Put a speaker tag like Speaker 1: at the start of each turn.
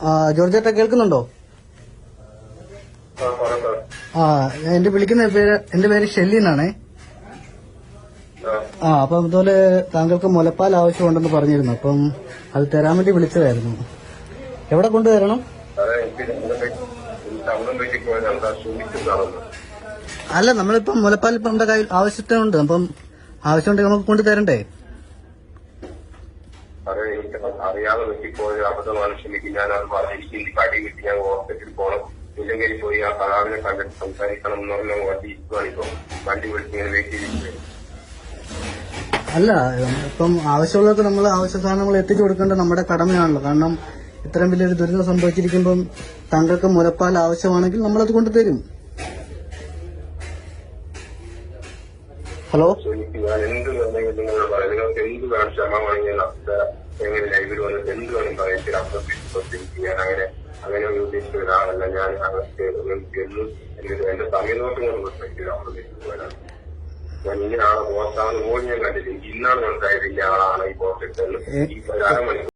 Speaker 1: ആ ജോർജ് ചേട്ടാ കേൾക്കുന്നുണ്ടോ?
Speaker 2: ആ
Speaker 1: എന്റെ വിളിക്കുന്ന പേര് എന്റെ പേര് ഷെല്ലി എന്നാണേ
Speaker 2: ആ
Speaker 1: അപ്പം ഇതുപോലെ താങ്കൾക്ക് മുലപ്പാൽ ആവശ്യമുണ്ടെന്ന് പറഞ്ഞിരുന്നു. അപ്പം അത് തരാൻ വേണ്ടി വിളിച്ചതായിരുന്നു. എവിടെ
Speaker 2: ശ്രമിക്കുന്നതാണെന്ന്
Speaker 1: അല്ല നമ്മളിപ്പം മുലപ്പാൽ ഇപ്പം നമ്മുടെ കയ്യിൽ ആവശ്യത്തിനുണ്ട്. അപ്പം ആവശ്യമുണ്ടെങ്കിൽ നമുക്ക് കൊണ്ടു തരണ്ടേ?
Speaker 2: സാറേ എനിക്ക് അറിയാതെ വെട്ടിപ്പോയ അബദ്ധമാണ് ക്ഷമിക്കും ഞാൻ അത് പറഞ്ഞിരിക്കും കടി കിട്ടി. ഞാൻ ഹോസ്പിറ്റലിൽ പോകണം ഇല്ലെങ്കിൽ പോയി ആ കലാവിനെ കണ്ടിട്ട് സംസാരിക്കണം എന്ന് പറഞ്ഞ വണ്ടി ഇരിക്കുവാണിപ്പോ വണ്ടി വിളിച്ച് ഇങ്ങനെ വെയിറ്റ് ചെയ്തിരിക്കുകയാണ്
Speaker 1: അല്ല ഇപ്പം ആവശ്യമുള്ളവർക്ക് നമ്മൾ ആവശ്യ സാധനങ്ങൾ എത്തിച്ചു കൊടുക്കേണ്ടത് നമ്മുടെ കടമയാണല്ലോ. കാരണം ഇത്രയും വലിയൊരു ദുരിതം സംഭവിച്ചിരിക്കുമ്പം താങ്കൾക്ക് മുലപ്പാൽ ആവശ്യമാണെങ്കിൽ നമ്മളത് കൊണ്ടുതരും. ഹലോ?
Speaker 2: ഞാൻ എന്ത് വേണമെങ്കിലും നിങ്ങളോട് പറയാം. നിങ്ങൾക്ക് എന്ത് വേണം ക്ഷമ വേണമെങ്കിൽ നമുക്ക് എങ്ങനെ ലൈവിൽ വന്നിട്ട് എന്ത് വേണം പറയാം. ചില ഞാൻ അങ്ങനെ അങ്ങനെ ഒരു ഉദ്ദേശിച്ച ഒരാളല്ല ഞാൻ. അങ്ങനത്തെ എന്നും എന്റെ കൊണ്ട് പോലും ഞാൻ കണ്ടില്ല ഇന്നാണ് മനസ്സിലായത് ഇന്ന ആളാണ് ഈ പോസ്റ്റ് എടുത്തത് ഈ അരമണിക്കൂർ